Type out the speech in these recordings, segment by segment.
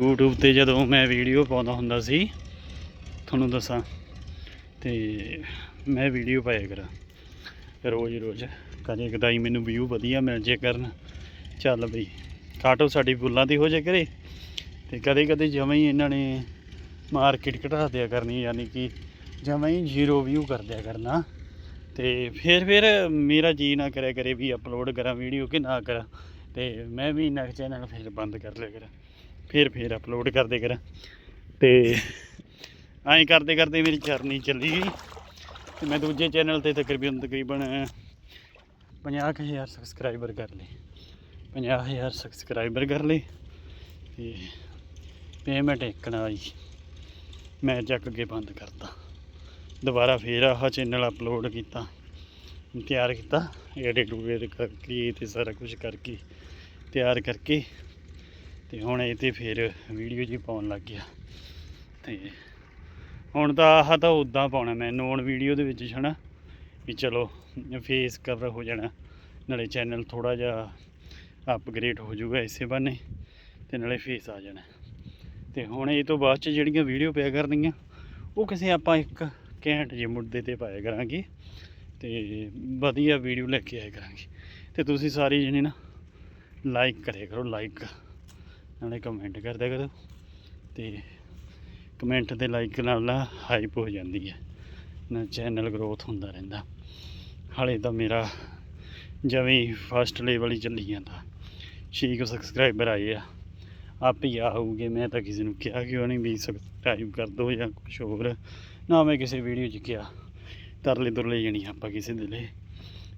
YouTube ਤੇ ਜਦੋਂ ਮੈਂ ਵੀਡੀਓ ਪਾਉਂਦਾ ਹੁੰਦਾ ਸੀ, ਤੁਹਾਨੂੰ ਦੱਸਾਂ, ਤੇ ਮੈਂ ਵੀਡੀਓ ਪਾਇਆ ਕਰਾਂ। ਰੋਜ਼ ਰੋਜ਼, ਕਦੇ ਕਦਾਈ ਮੈਨੂੰ ਵਿਊ ਵਧੀਆ ਮਿਲ ਜੇ ਕਰਨ। ਚੱਲ ਬਈ, ਕਾਟੋ ਸਾਡੀ ਫੁੱਲਾਂ ਦੀ ਹੋ ਜੇ ਕਰੇ। ਤੇ ਕਦੇ ਕਦੇ ਜਮਾਂ ਹੀ ਇਹਨਾਂ ਨੇ ਮਾਰਕੀਟ ਘਟਾ ਦਿਆ ਕਰਨੀ, ਯਾਨੀ ਕਿ ਜਮਾਂ ਹੀ ਜ਼ੀਰੋ ਵਿਊ ਕਰ ਦਿਆ ਕਰਨਾ। ਤੇ ਫਿਰ ਫਿਰ ਮੇਰਾ ਜੀ ਨਾ ਕਰਿਆ ਕਰੇ ਵੀ ਅਪਲੋਡ ਕਰਾਂ ਵੀਡੀਓ ਕਿ ਨਾ ਕਰਾਂ। ਤੇ ਮੈਂ ਵੀ ਇਹਨਾਂ ਚੈਨਲ ਫਿਰ ਬੰਦ ਕਰ ਲਿਆ ਕਰਾਂ। ਫਿਰ ਫਿਰ ਅਪਲੋਡ ਕਰਦੇ ਕਰਾਂ ਤੇ ਐਂ ਕਰਦੇ ਕਰਦੇ ਮੇਰੀ ਜਰਨੀ ਚੱਲੀ ਗਈ। ਤੇ ਮੈਂ ਦੂਜੇ ਚੈਨਲ ਤੇ ਤਕਰੀਬਨ ਤਕਰੀਬਨ 50000 ਸਬਸਕ੍ਰਾਈਬਰ ਕਰ ਲਏ। 50000 ਸਬਸਕ੍ਰਾਈਬਰ ਕਰ ਲਏ। ਤੇ ਪੇਮੈਂਟ ਇੱਕ ਨਾਲ ਆਈ ਮੈਂ ਚੱਕ ਕੇ ਬੰਦ ਕਰਤਾ। ਦੁਬਾਰਾ ਫੇਰ ਆਹ ਚੈਨਲ ਅਪਲੋਡ ਕੀਤਾ। ਤਿਆਰ ਕੀਤਾ। ਐਡਿਟ ਵਗੈਰਾ ਕਰਕੇ ਤੇ ਸਾਰਾ ਕੁਝ ਕਰਕੇ ਤਿਆਰ ਕਰਕੇ ਤੇ ਹੁਣ ਇਹ ਤੇ ਫਿਰ ਵੀਡੀਓ ਜੀ ਪਾਉਣ ਲੱਗ ਗਿਆ। ਤੇ ਹੁਣ ਤਾਂ ਆਹ ਤਾਂ ਉਦਾਂ ਪਾਉਣਾ ਮੈਂ, ਨੋਨ ਵੀਡੀਓ ਦੇ ਵਿੱਚ ਛਣਾ ਵੀ ਚਲੋ ਫੇਸ ਕਵਰ ਹੋ ਜਾਣਾ, ਨਾਲੇ ਚੈਨਲ ਥੋੜਾ ਜਿਹਾ ਅਪਗ੍ਰੇਡ ਹੋ ਜਾਊਗਾ ਇਸੇ ਬਹਾਨੇ, ਤੇ ਨਾਲੇ ਫੇਸ ਆ ਜਾਣਾ। ਤੇ ਹੁਣ ਇਹ ਤੋਂ ਬਾਅਦ ਚ ਜਿਹੜੀਆਂ ਵੀਡੀਓ ਪਿਆ ਕਰਨੀਆਂ, ਉਹ ਕਿਸੇ ਆਪਾਂ ਇੱਕ ਘੈਂਟ ਜਿਹੇ ਮੁੱਦੇ ਤੇ ਪਾਇਆ ਕਰਾਂਗੇ, ਤੇ ਵਧੀਆ ਵੀਡੀਓ ਲੈ ਕੇ ਆਇਆ ਕਰਾਂਗੇ। ਤੇ ਤੁਸੀਂ ਸਾਰੇ ਜਣੇ ਨਾ ਲਾਈਕ ਕਰਿਆ ਕਰੋ ਲਾਈਕ ਨਾਲੇ ਕਮੈਂਟ ਕਰਦਾ ਕਰੋ ਤੇ ਕਮੈਂਟ ਤੇ ਲਾਈਕ ਨਾਲ ਨਾ ਹਾਈਪ ਹੋ ਜਾਂਦੀ ਹੈ। ਨਾ ਚੈਨਲ ਗਰੋਥ ਹੁੰਦਾ ਰਹਿੰਦਾ। ਹਾਲੇ ਤਾਂ ਮੇਰਾ ਜਿਵੇਂ ਫਸਟ ਲੈਵਲ ਹੀ ਚੱਲੀ ਜਾਂਦਾ। ਛੇ ਕੁ ਸਬਸਕ੍ਰਾਈਬਰ ਆਏ ਆ। ਆਪ ਹੀ ਆਊਗੇ ਮੈਂ ਤਾਂ ਕਿਸੇ ਨੂੰ ਕਿਹਾ ਕਿ ਉਹ ਨਹੀਂ ਵੀ ਸਬਸਕ੍ਰਾਈਬ ਕਰ ਦਿਓ ਜਾਂ ਕੁਝ ਹੋਰ। ਨਾ ਮੈਂ ਕਿਸੇ ਵੀਡੀਓ 'ਚ ਕਿਹਾ। ਤਰਲੇ ਤੁਰਲੇ ਜਣੀ ਆਪਾਂ ਕਿਸੇ ਦੇ ਲਈ।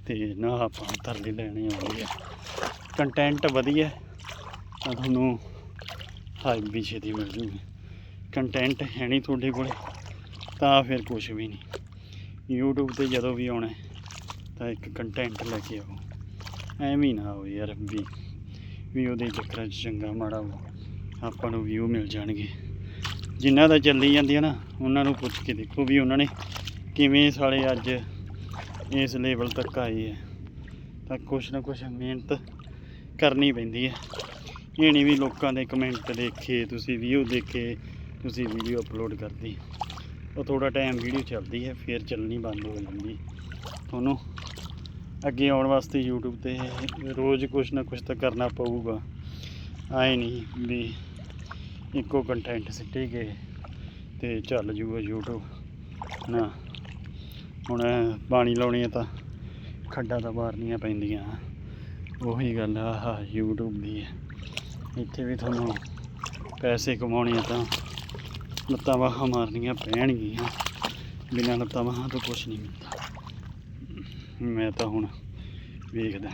ਤੇ ਨਾ ਆਪਾਂ ਤਰਲੇ ਲੈਣੇ ਆਉਂਦੇ ਆ। ਕੰਟੈਂਟ ਵਧੀਆ। ਤੁਹਾਨੂੰ ਹਾਈਪ ਵੀ ਛੇਤੀ ਮਿਲ ਜੂਗੀ। ਕੰਟੈਂਟ ਹੈ ਨਹੀਂ ਤੁਹਾਡੇ ਕੋਲ ਤਾਂ ਫਿਰ ਕੁਝ ਵੀ ਨਹੀਂ। YouTube ਤੇ ਜਦੋਂ ਵੀ ਆਉਣਾ ਤਾਂ ਇੱਕ ਕੰਟੈਂਟ ਲੈ ਕੇ ਆਓ। ਐਵੇਂ ਹੀ ਨਾ ਹੋ ਯਾਰ ਵੀ ਵੀ ਉਹਦੇ ਚੱਕਰਾਂ 'ਚ ਚੰਗਾ ਮਾੜਾ ਵਾ, ਆਪਾਂ ਨੂੰ ਵਿਊ ਮਿਲ ਜਾਣਗੇ। ਜਿਨ੍ਹਾਂ ਦਾ ਚੱਲੀ ਜਾਂਦੀ ਹੈ ਨਾ ਉਹਨਾਂ ਨੂੰ ਪੁੱਛ ਕੇ ਦੇਖੋ ਵੀ ਉਹਨਾਂ ਨੇ ਕਿਵੇਂ ਸਾਲੇ ਅੱਜ ਇਸ ਲੈਵਲ ਤੱਕ ਆਏ ਹੈ ਤਾਂ ਕੁਛ ਨਾ ਕੁਛ ਮਿਹਨਤ ਕਰਨੀ ਪੈਂਦੀ ਹੈ ਇਹ ਨਹੀਂ ਵੀ ਲੋਕਾਂ ਦੇ ਕਮੈਂਟ ਦੇਖੇ, ਤੁਸੀਂ ਵੀਊ ਦੇਖੇ, ਤੁਸੀਂ ਵੀਡੀਓ ਅਪਲੋਡ ਕਰਦੀ। ਉਹ ਥੋੜਾ ਟਾਈਮ ਵੀਡੀਓ ਚੱਲਦੀ ਹੈ, ਫਿਰ ਚੱਲਣੀ ਬੰਦ ਹੋ ਜਾਂਦੀ। ਤੁਹਾਨੂੰ ਅੱਗੇ ਆਉਣ ਵਾਸਤੇ YouTube ਤੇ ਰੋਜ਼ ਕੁਛ ਨਾ ਕੁਛ ਤਾਂ ਕਰਨਾ ਪਊਗਾ। ਆਏ ਨਹੀਂ ਵੀ ਇੱਕੋ ਕੰਟੈਂਟ ਸਿੱਟੇ ਗਏ ਤੇ ਚੱਲ ਜੂਗਾ YouTube ਨਾ, ਹੁਣ ਪਾਣੀ ਲਾਉਣੀ ਹੈ ਤਾਂ ਖੱਡਾਂ ਤਾਂ ਮਾਰਨੀਆਂ ਪੈਂਦੀਆਂ। ਉਹੀ ਗੱਲ ਆ, ਆਹ YouTube ਦੀ। ਹੈ ਇੱਥੇ ਵੀ ਤੁਹਾਨੂੰ ਪੈਸੇ ਕਮਾਉਣੇ ਆ ਤਾਂ ਲੱਤਾਂ ਬਾਹਾਂ ਮਾਰਨੀਆਂ ਪੈਣਗੀਆਂ। ਬਿਨਾਂ ਲੱਤਾਂ ਬਾਹਾਂ ਤੋਂ ਕੁਝ ਨਹੀਂ ਮਿਲਦਾ। ਮੈਂ ਤਾਂ ਹੁਣ ਵੇਖਦਾ।